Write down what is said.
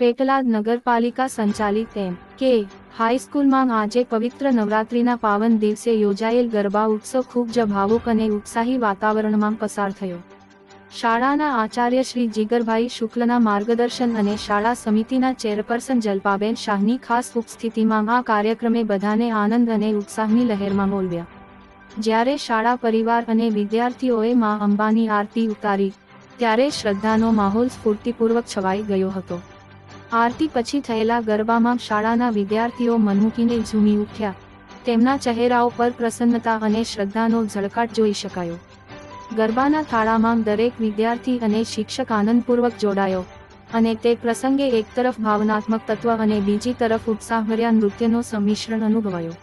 પેટલાદ નગરપાલિકા સંચાલિત એમ. કે હાઈસ્કૂલમાં આજે પવિત્ર નવરાત્રિના પાવન દિવસે યોજાયેલ ગરબા ઉત્સવ ખૂબ જ ભાવુક અને ઉત્સાહી વાતાવરણમાં પસાર થયો. શાળાના આચાર્ય શ્રી જીગરભાઈ શુક્લના માર્ગદર્શન અને શાળા સમિતિના ચેરપર્સન જલપાબેન શાહની ખાસ ઉપસ્થિતિમાં આ કાર્યક્રમે બધાને આનંદ અને ઉત્સાહની લહેરમાં મોલવ્યા જ્યારે શાળા પરિવાર અને વિદ્યાર્થીઓએ મા અંબાની આરતી ઉતારી, ત્યારે શ્રદ્ધાનો માહોલ સ્ફૂર્તિપૂર્વક છવાઈ ગયો હતો. આરતી પછી થયેલા ગરબામાં શાળાના વિદ્યાર્થીઓ મનમૂકીને ઝૂમી ઉઠ્યા. તેમના ચહેરાઓ પર પ્રસન્નતા અને શ્રદ્ધાનો ઝળકાટ જોઈ શકાયો. ગરબાના થાળામાં દરેક વિદ્યાર્થી અને શિક્ષક આનંદપૂર્વક જોડાયો અને તે પ્રસંગે એક તરફ ભાવનાત્મક તત્વ અને બીજી તરફ ઉત્સાહભર્યા નૃત્યનો સંમિશ્રણ અનુભવાયો.